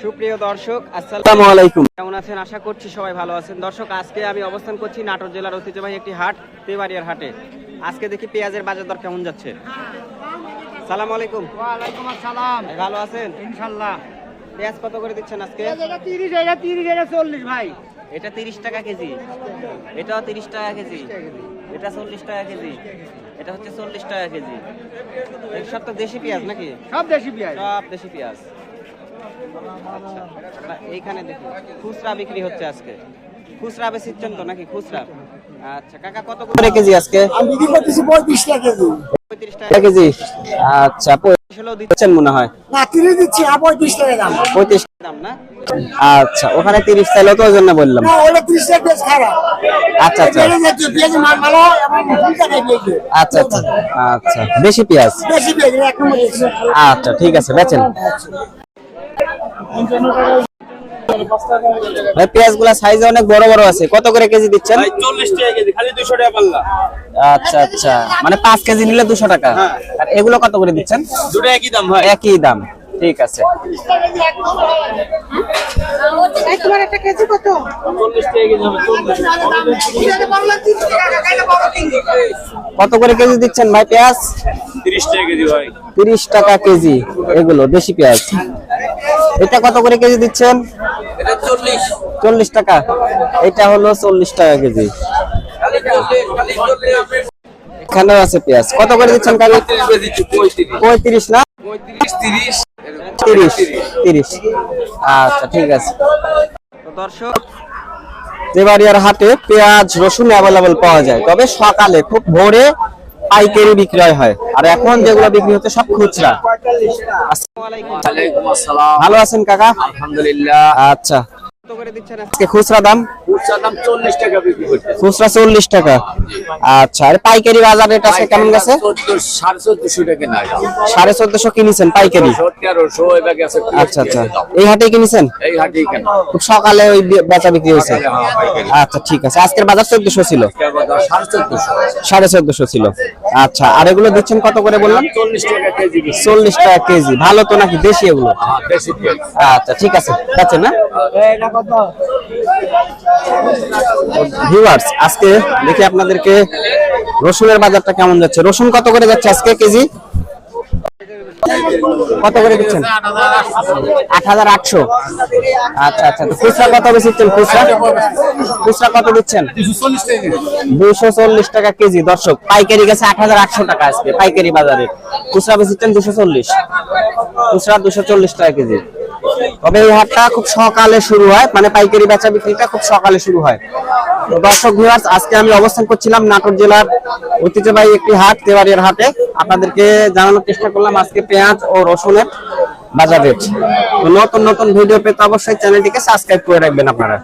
সুপ্রিয় দর্শক আসসালামু আলাইকুম। কেমন আছেন? আশা করছি সবাই ভালো আছেন। দর্শক আজকে আমি অবস্থান করছি নাটোর জেলার ঐতিহ্যবাহী একটি হাট তেবাড়িয়ার হাটে। আজকে দেখি পেঁয়াজের বাজার দর কেমন যাচ্ছে। সালাম আলাইকুম। ওয়ালাইকুম আসসালাম। ভালো আছেন? ইনশাল্লাহ। পেঁয়াজ কত করে দিচ্ছেন আজকে? এটা তিরিশ এটা তিরিশ এটা চল্লিশ ভাই। এটা তিরিশ টাকা কেজি। এটাও তিরিশ টাকা কেজি। এটা চল্লিশ টাকা কেজি। এটা হচ্ছে চল্লিশ টাকা কেজি। সব তো দেশি পেঁয়াজ নাকি? সব দেশি পেঁয়াজ। সব দেশি পেঁয়াজ। আচ্ছা। এইখানে দেখি খুচরা বিক্রি হচ্ছে আজকে। খুচরা তো নাকি খুচরা? আচ্ছা কাকা কত করে কেজি আজকে? আমি বিক্রি করতেছি পঁয়ত্রিশ টাকা কেজি। পঁয়ত্রিশ টাকা কেজি? আচ্ছা পঁয়ত্রিশ হলেও দিচ্ছেন মনে হয়? না তিরিশ দিচ্ছি আর পঁয়ত্রিশ টাকা দাম। পঁয়ত্রিশ দাম না? আচ্ছা ওখানে তিরিশ চাইলেও তো ওই জন্য বললাম? না টাকা খারাপ। আচ্ছা আচ্ছা। পেঁয়াজ মাল আচ্ছা আচ্ছা। আচ্ছা বেশি পেঁয়াজ? বেশি পেঁয়াজ এক নম্বর আচ্ছা ঠিক আছে বেচেন। পেঁয়াজগুলা সাইজ অনেক বড় বড় আছে। কত করে কেজি দিচ্ছেন? ভাই কেজি খালি দুশো টাকা পাল্লা। আচ্ছা আচ্ছা। মানে পাঁচ কেজি নিলে দুশো টাকা। আর এগুলো কত করে দিচ্ছেন? দুটো একই দাম একই দাম। ঠিক আছে। তোমার একটা কেজি কত? চল্লিশ টাকা কেজি হবে চল্লিশ। কত করে কেজি দিচ্ছেন ভাই পেঁয়াজ? তিরিশ টাকা কেজি ভাই। তিরিশ টাকা কেজি এগুলো দেশি পেঁয়াজ। এটা কত করে কেজি দিচ্ছেন? চল্লিশ। টাকা। এটা হলো চল্লিশ টাকা কেজি। এখানেও আছে পেঁয়াজ। কত করে দিচ্ছেন কালি পঁয়ত্রিশ না? তিরিশ। তিরিশ তিরিশ। আচ্ছা ঠিক আছে। তো দর্শক দেবাড়িয়ার হাটে পেঁয়াজ রসুন অ্যাভেলেবল পাওয়া যায়। তবে সকালে খুব ভোরে পাইকারি বিক্রয় হয়। আর এখন যেগুলো বিক্রি হচ্ছে সব খুচরা। ভালো আছেন কাকা? আলহামদুলিল্লাহ। আচ্ছা। খুচরা দাম? খুচরা চল্লিশ টাকা আচ্ছা আর পাইকারি বাজার রেট আছে কেমন গেছে? সাড়ে চোদ্দশো টাকা সাড়ে চোদ্দশো কিনেছেন পাইকারি? আচ্ছা আচ্ছা। এই হাটে কিনেছেন? এই খুব সকালে ওই বেচা বিক্রি হয়েছে। হ্যাঁ, আচ্ছা ঠিক আছে। আজকের বাজার চোদ্দশো ছিল? সাড়ে চোদ্দশো। ছিল। আচ্ছা আর এগুলো দিচ্ছেন কত করে বললাম? চল্লিশ টাকা কেজি বিক্রি। চল্লিশ টাকা কেজি। ভালো তো নাকি দেশি এগুলো? হ্যাঁ। আচ্ছা ঠিক আছে। আছে না ভিউয়ার্স আজকে দেখি আপনাদেরকে রসুনের বাজারটা কেমন যাচ্ছে? রসুন কত করে যাচ্ছে আজকে কেজি? কত করে দিচ্ছেন? আট হাজার আটশো। আচ্ছা আচ্ছা খুচরা কত বেশিচ্ছেন খুচরা? খুচরা কত দিচ্ছেন? দুশো চল্লিশ টাকা কেজি। দর্শক, পাইকারি গেছে আট হাজার আটশো টাকা আজকে, পাইকারি বাজারে। খুচরা বেশিচ্ছেন দুশো চল্লিশ। খুচরা দুশো চল্লিশ টাকা কেজি। তবে এই হাটটা খুব সকালে শুরু হয় মানে পাইকারি বেচা বিক্রিটা খুব সকালে শুরু হয়। তো দর্শক ভিউয়ার্স আজকে আমি অবস্থান করছিলাম নাটোর জেলার ঐতিহ্যবাহী একটি হাট, তেওয়ারিয়ার হাটে। আপনাদেরকে জানানোর চেষ্টা করলাম আজকে পেঁয়াজ ও রসুনের বাজার রেট নতুন নতুন ভিডিও পেতে অবশ্যই চ্যানেলটিকে সাবস্ক্রাইব করে রাখবেন আপনারা।